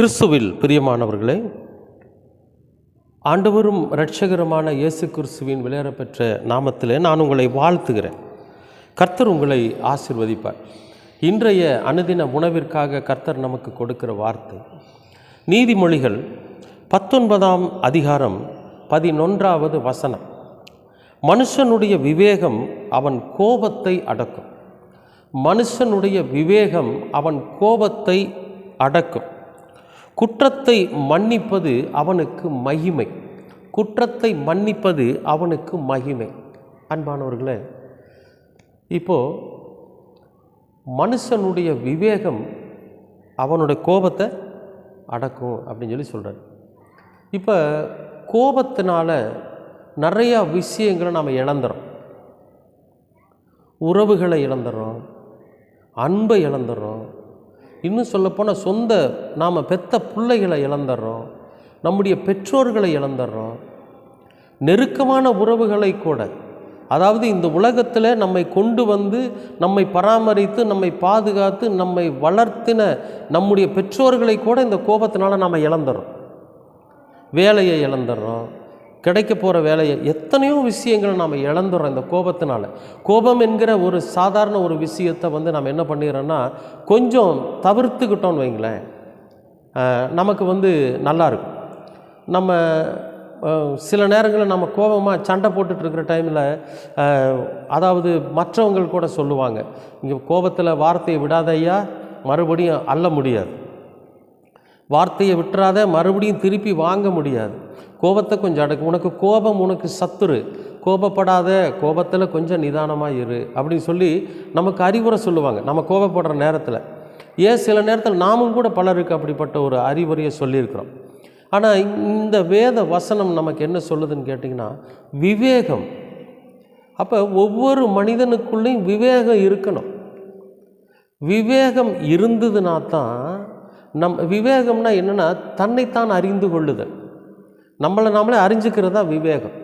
கிறிஸ்துவில் பிரியமானவர்களே ஆண்டவரும் இரட்சகருமான இயேசு கிறிஸ்துவின் விளையாடப்பெற்ற நாமத்திலே நான் உங்களை வாழ்த்துகிறேன். கர்த்தர் உங்களை ஆசிர்வதிப்பார். இன்றைய அனுதின உணவிற்காக கர்த்தர் நமக்கு கொடுக்கிற வார்த்தை நீதிமொழிகள் பத்தொன்பதாம் அதிகாரம் பதினொன்றாவது வசனம். மனுஷனுடைய விவேகம் அவன் கோபத்தை அடக்கும். மனுஷனுடைய விவேகம் அவன் கோபத்தை அடக்கும். குற்றத்தை மன்னிப்பது அவனுக்கு மகிமை. குற்றத்தை மன்னிப்பது அவனுக்கு மகிமை. அன்பானவர்களே இப்போது மனுஷனுடைய விவேகம் அவனுடைய கோபத்தை அடக்கும் அப்படின்னு சொல்லி சொல்கிறார் இப்போ கோபத்தினால நிறையா விஷயங்களை நாம் இழந்துறோம். உறவுகளை இழந்துடுறோம் அன்பை இழந்துடுறோம் இன்னும் சொல்லப்போனால் சொந்த நாம் பெத்த பிள்ளைகளை இழந்துடுறோம் நம்முடைய பெற்றோர்களை இழந்துடுறோம் நெருக்கமான உறவுகளை கூட. அதாவது இந்த உலகத்தில் நம்மை கொண்டு வந்து நம்மை பராமரித்து நம்மை பாதுகாத்து நம்மை வளர்த்தின நம்முடைய பெற்றோர்களை கூட இந்த கோபத்தினால நாம் இழந்துடுறோம். வேலையை இழந்துடுறோம். கிடைக்க போகிற வேலையை எத்தனையோ விஷயங்களை நாம் இழந்துடுறோம் இந்த கோபத்தினால. கோபம் என்கிற ஒரு சாதாரண ஒரு விஷயத்தை வந்து நம்ம என்ன பண்ணிடுறோன்னா கொஞ்சம் தவிர்த்துக்கிட்டோம்னு வைங்களேன். நமக்கு வந்து நல்லாயிருக்கும் நம்ம சில நேரங்களில் நம்ம கோபமாக சண்டை போட்டுட்ருக்கிற டைமில் அதாவது மற்றவங்க கூட சொல்லுவாங்க இங்கே கோபத்தில் வார்த்தையை விடாதையா மறுபடியும் அள்ள முடியாது. வார்த்தையை விட்டுறாத மறுபடியும் திருப்பி வாங்க முடியாது. கோபத்தை கொஞ்சம் அடக்கு. உனக்கு கோபம் உனக்கு சத்துரு. கோபப்படாத கோபத்தில் கொஞ்சம் நிதானமாக இரு அப்படின்னு சொல்லி நமக்கு அறிவுரை சொல்லுவாங்க. நம்ம கோபப்படுற நேரத்தில். ஏன் சில நேரத்தில் நாமும் கூட பலருக்கு அப்படிப்பட்ட ஒரு அறிவுரையை சொல்லியிருக்கிறோம். ஆனால் இந்த வேத வசனம் நமக்கு என்ன சொல்லுதுன்னு கேட்டிங்கன்னா விவேகம். அப்போ ஒவ்வொரு மனிதனுக்குள்ளேயும் விவேகம் இருக்கணும். விவேகம் இருந்ததுனா தான் நம் விவேகம்னா என்னென்னா தன்னைத்தான் அறிந்து கொள்ளுதல். நம்மளை நாமளே அறிஞ்சுக்கிறது தான் விவேகம்.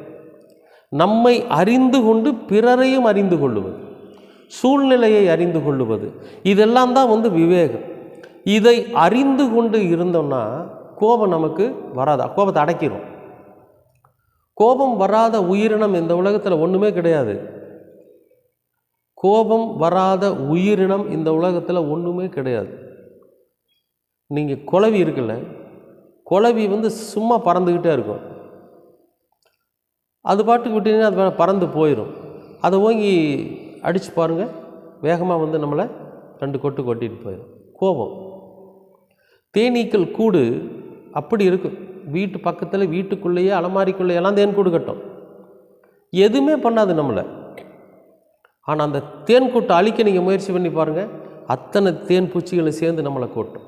நம்மை அறிந்து கொண்டு பிறரையும் அறிந்து கொள்ளுவது சூழ்நிலையை அறிந்து கொள்ளுவது இதெல்லாம் தான் வந்து விவேகம். இதை அறிந்து கொண்டு இருந்தோம்னா கோபம் நமக்கு வராது. கோபத்தை அடக்கிடும் கோபம் வராத உயிரினம் இந்த உலகத்தில் ஒன்றுமே கிடையாது. கோபம் வராத உயிரினம் இந்த உலகத்தில் ஒன்றுமே கிடையாது. நீங்கள் குழவி இருக்குல்ல குளவி வந்து சும்மா பறந்துக்கிட்டே இருக்கும். அது பாட்டுக்கு விட்டீங்கன்னா அது பறந்து போயிடும் அதை ஓங்கி அடித்து பாருங்கள் வேகமாக வந்து நம்மளை ரெண்டு கொட்டு கொட்டிட்டு போயிடும் கோபம். தேனீக்கள் கூடு. அப்படி இருக்கும். வீட்டு பக்கத்தில் வீட்டுக்குள்ளேயே அலமாரிக்குள்ளே எல்லாம் தேன் கூடு கட்டும். எதுவுமே பண்ணாது நம்மளை. ஆனால் அந்த தேன் கூட்டை அழிக்க நீங்கள் முயற்சி பண்ணி பாருங்கள் அத்தனை தேன் பூச்சிகளும் சேர்ந்து நம்மளை கூட்டும்.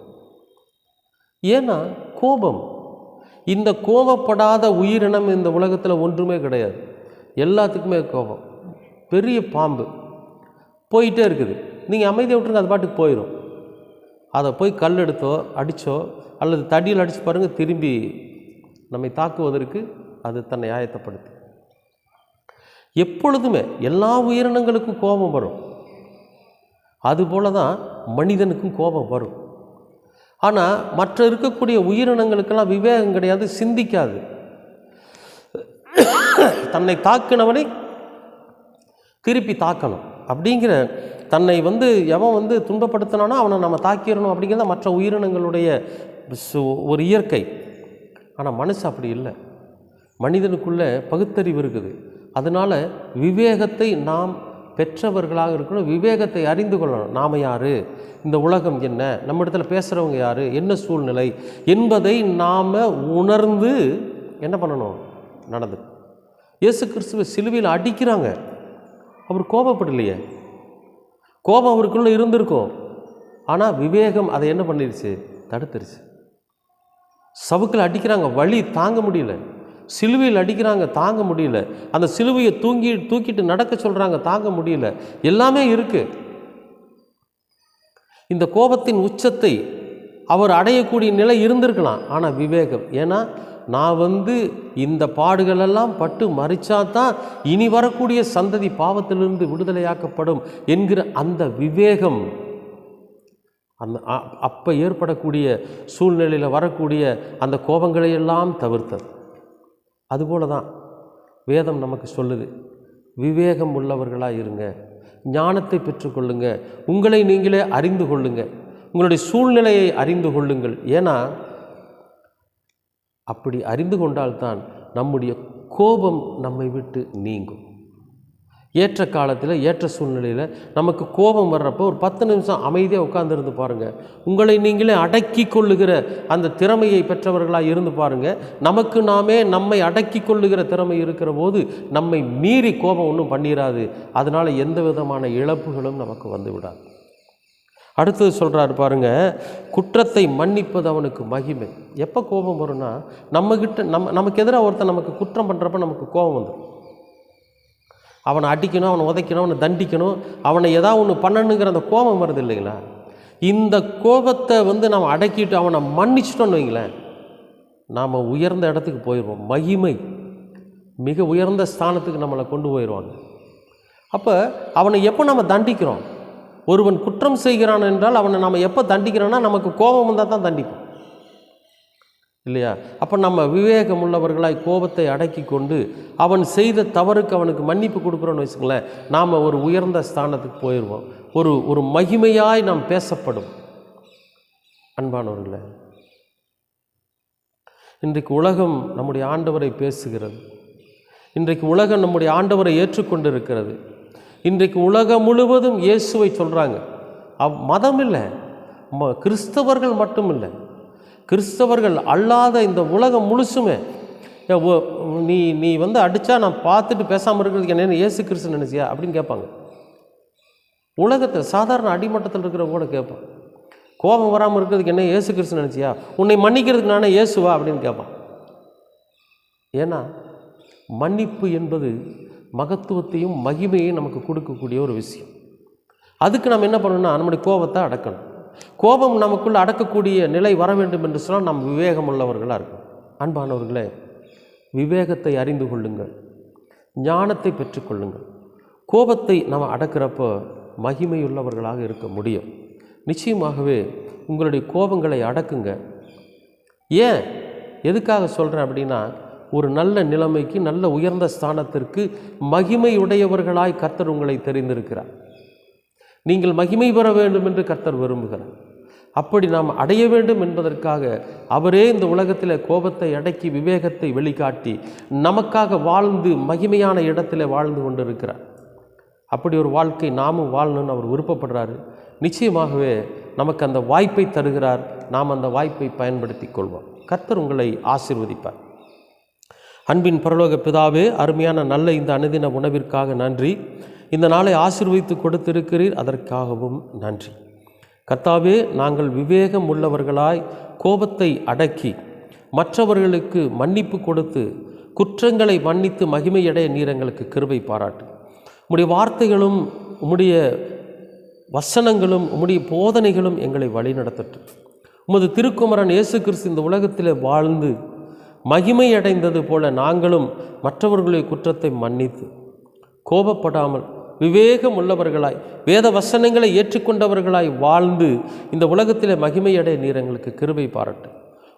ஏன்னா கோபம். இந்த கோபப்படாத உயிரினம் இந்த உலகத்தில் ஒன்றுமே கிடையாது. எல்லாத்துக்குமே கோபம். பெரிய பாம்பு. போயிட்டே இருக்குது. நீங்கள் அமைதியை விட்டுருங்க அது பாட்டுக்கு போயிடும் அதை போய் கல் எடுத்தோ அடித்தோ அல்லது தடியில் அடித்து பாருங்கள் திரும்பி நம்மை தாக்குவதற்கு அது தன்னை ஆயத்தப்படுத்து எப்பொழுதுமே எல்லா உயிரினங்களுக்கும் கோபம் வரும். அதுபோல தான் மனிதனுக்கும் கோபம் வரும். ஆனால் மற்ற இருக்கக்கூடிய உயிரினங்களுக்கெல்லாம் விவேகம் கிடையாது சிந்திக்காது. தன்னை தாக்கினவனை திருப்பி தாக்கணும். அப்படிங்கிற தன்னை வந்து எவன் வந்து துன்பப்படுத்தினானோ அவனை நம்ம தாக்கிடணும் அப்படிங்கிறத மற்ற உயிரினங்களுடைய ஒரு இயற்கை. ஆனால் மனசு அப்படி இல்லை. மனிதனுக்குள்ளே பகுத்தறிவு இருக்குது. அதனால் விவேகத்தை நாம் பெற்றவர்களாக இருக்கணும் விவேகத்தை அறிந்து கொள்ளணும். நாம் யார்? இந்த உலகம் என்ன? நம்ம இடத்துல பேசுகிறவங்க யார்? என்ன சூழ்நிலை? என்பதை நாம் உணர்ந்து என்ன பண்ணணும்? நடந்து. இயேசு கிறிஸ்துவை சிலுவையில் அடிக்கிறாங்க. அவர் கோபப்படலையே. கோபம் அவருக்குள்ளே இருந்திருக்கும். ஆனால் விவேகம் அதை என்ன பண்ணிருச்சு? தடுத்துருச்சு. சவுக்கில் அடிக்கிறாங்க. வழி தாங்க முடியல. சிலுவையில் அடிக்கிறாங்க தாங்க முடியல. அந்த சிலுவையை தூங்கி தூக்கிட்டு நடக்க சொல்கிறாங்க தாங்க முடியல. எல்லாமே இருக்குது இந்த கோபத்தின் உச்சத்தை அவர் அடையக்கூடிய நிலை இருந்திருக்கலாம். ஆனால் விவேகம் ஏன்னா நான் வந்து இந்த பாடுகளெல்லாம் பட்டு மறிச்சா தான் இனி வரக்கூடிய சந்ததி பாவத்திலிருந்து விடுதலையாக்கப்படும் என்கிற அந்த விவேகம் அந்த அப்போ ஏற்படக்கூடிய சூழ்நிலையில் வரக்கூடிய அந்த கோபங்களை எல்லாம் தவிர்த்தது. அதுபோல தான் வேதம் நமக்கு சொல்லுது விவேகம் உள்ளவர்களாக இருங்க ஞானத்தை பெற்றுக்கொள்ளுங்க உங்களை நீங்களே அறிந்து கொள்ளுங்க உங்களுடைய சூழ்நிலையை அறிந்து கொள்ளுங்கள். ஏன்னா அப்படி அறிந்து கொண்டால்தான் நம்முடைய கோபம் நம்மை விட்டு நீங்கும். ஏற்ற காலத்தில் ஏற்ற சூழ்நிலையில் நமக்கு கோபம் வர்றப்போ ஒரு பத்து நிமிஷம் அமைதியாக உட்காந்துருந்து பாருங்கள் உங்களை நீங்களே அடக்கி கொள்ளுகிற அந்த திறமையை பெற்றவர்களாக இருந்து பாருங்கள் நமக்கு நாமே நம்மை அடக்கி கொள்ளுகிற திறமை இருக்கிற போது நம்மை மீறி கோபம் ஒன்றும் பண்ணிடாது அதனால் எந்த விதமான இழப்புகளும் நமக்கு வந்து விடாது. அடுத்தது சொல்கிறாரு பாருங்க குற்றத்தை மன்னிப்பது அவனுக்கு மகிமை. எப்போ கோபம் வரும்னா நம்மக்கிட்ட நம்ம நமக்கு எதிராக ஒருத்தன் நமக்கு குற்றம் பண்ணுறப்ப நமக்கு கோபம் வந்துடும் அவனை அடிக்கணும் அவனை உதைக்கணும் அவனை தண்டிக்கணும் அவனை ஏதாவது ஒன்று பண்ணணுங்கிற அந்த கோபம் வருது இல்லைங்களா? இந்த கோபத்தை வந்து நாம் அடக்கிட்டு அவனை மன்னிச்சிட்டோன்னு வைங்களேன் நாம் உயர்ந்த இடத்துக்கு போயிடுவோம். மகிமை மிக உயர்ந்த ஸ்தானத்துக்கு நம்மளை கொண்டு போயிடுவாங்க. அப்போ அவனை எப்போ நம்ம தண்டிக்கிறோம்? ஒருவன் குற்றம் செய்கிறான் என்றால் அவனை நம்ம எப்போ தண்டிக்கிறோன்னா நமக்கு கோபம் வந்தால் தான் தண்டிப்போம். இல்லையா? அப்போ நம்ம விவேகம் உள்ளவர்களாய் கோபத்தை அடக்கி கொண்டு அவன் செய்த தவறுக்கு அவனுக்கு மன்னிப்பு கொடுக்குறோன்னு வச்சுங்களேன் நாம் ஒரு உயர்ந்த ஸ்தானத்துக்கு போயிடுவோம் ஒரு ஒரு மகிமையாய் நாம் பேசப்படும். அன்பானவர்களே இன்றைக்கு உலகம் நம்முடைய ஆண்டவரை பேசுகிறது. இன்றைக்கு உலகம் நம்முடைய ஆண்டவரை ஏற்றுக்கொண்டிருக்கிறது. இன்றைக்கு உலகம் முழுவதும் இயேசுவை சொல்கிறாங்க அவ் மதம் இல்லை. ம கிறிஸ்தவர்கள் மட்டும் இல்லை. கிறிஸ்தவர்கள் அல்லாத இந்த உலகம் முழுசுமே நீ நீ வந்து அடித்தா நான் பார்த்துட்டு பேசாமல் இருக்கிறதுக்கு என்ன ஏசு கிறிஸ்து நினைச்சியா? அப்படின்னு கேட்பாங்க. உலகத்தில் சாதாரண அடிமட்டத்தில் இருக்கிறவங்க கூட கேட்பான் கோபம் வராமல் இருக்கிறதுக்கு என்ன ஏசு கிறிஸ்து நினச்சியா? உன்னை மன்னிக்கிறதுக்கு நானே இயேசுவா அப்படின்னு கேட்பான் ஏன்னா மன்னிப்பு என்பது மகத்துவத்தையும் மகிமையையும் நமக்கு கொடுக்கக்கூடிய ஒரு விஷயம். அதுக்கு நம்ம என்ன பண்ணணும்னா நம்முடைய கோபத்தை அடக்கணும். கோபம் நமக்குள் அடக்கக்கூடிய நிலை வர வேண்டும் என்று சொன்னால் நாம் விவேகம் உள்ளவர்களாக இருக்கும் அன்பானவர்களே விவேகத்தை அறிந்து கொள்ளுங்கள். ஞானத்தை பெற்றுக்கொள்ளுங்கள் கோபத்தை நம்ம அடக்கிறப்போ மகிமையுள்ளவர்களாக இருக்க முடியும். நிச்சயமாகவே உங்களுடைய கோபங்களை அடக்குங்க. ஏன்? எதுக்காக சொல்கிறேன் அப்படின்னா ஒரு நல்ல நிலைமைக்கு நல்ல உயர்ந்த ஸ்தானத்திற்கு மகிமையுடையவர்களாய் கர்த்தர் உங்களை தெரிந்திருக்கிறார். நீங்கள் மகிமை பெற வேண்டும் என்று கர்த்தர் விரும்புகிறார். அப்படி நாம் அடைய வேண்டும் என்பதற்காக அவரே இந்த உலகத்தில் கோபத்தை அடக்கி விவேகத்தை வெளிக்காட்டி நமக்காக வாழ்ந்து மகிமையான இடத்துல வாழ்ந்து கொண்டிருக்கிறார். அப்படி ஒரு வாழ்க்கை நாமும் வாழணும்னு அவர் விருப்பப்படுறாரு. நிச்சயமாகவே நமக்கு அந்த வாய்ப்பை தருகிறார். நாம் அந்த வாய்ப்பை பயன்படுத்தி கொள்வோம். கர்த்தர் உங்களை ஆசீர்வதிப்பார். அன்பின் பரலோக பிதாவே அருமையான நல்ல இந்த அனுதின உணவிற்காக நன்றி. இந்த நாளை ஆசிர்வதித்து கொடுத்திருக்கிறீர். அதற்காகவும் நன்றி. கத்தாவே நாங்கள் விவேகம் உள்ளவர்களாய் கோபத்தை அடக்கி மற்றவர்களுக்கு மன்னிப்பு கொடுத்து குற்றங்களை மன்னித்து மகிமையடைய நீர் எங்களுக்கு கிருபை பாராட்டு. உம்முடைய வார்த்தைகளும் உம்முடைய வசனங்களும் உம்முடைய போதனைகளும் எங்களை வழிநடத்தட்டும். உமது திருக்குமரன் இயேசு கிறிஸ்து இந்த உலகத்தில் வாழ்ந்து மகிமையடைந்தது போல நாங்களும் மற்றவர்களுடைய குற்றத்தை மன்னித்து கோபப்படாமல் விவேகம் உள்ளவர்களாய் வேத வசனங்களை ஏற்றுக்கொண்டவர்களாய் வாழ்ந்து இந்த உலகத்திலே மகிமையடைய நீர் எங்களுக்கு கிருபை பாராட்டு.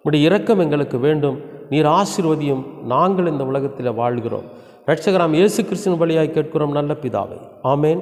உடைய இரக்கம் எங்களுக்கு வேண்டும். நீர் ஆசீர்வதியும் நாங்கள் இந்த உலகத்தில் வாழ்கிறோம். ரட்சகராம் இயேசு கிறிஸ்தின் வழியாய் கேட்கிறோம் நல்ல பிதாவை. ஆமேன்.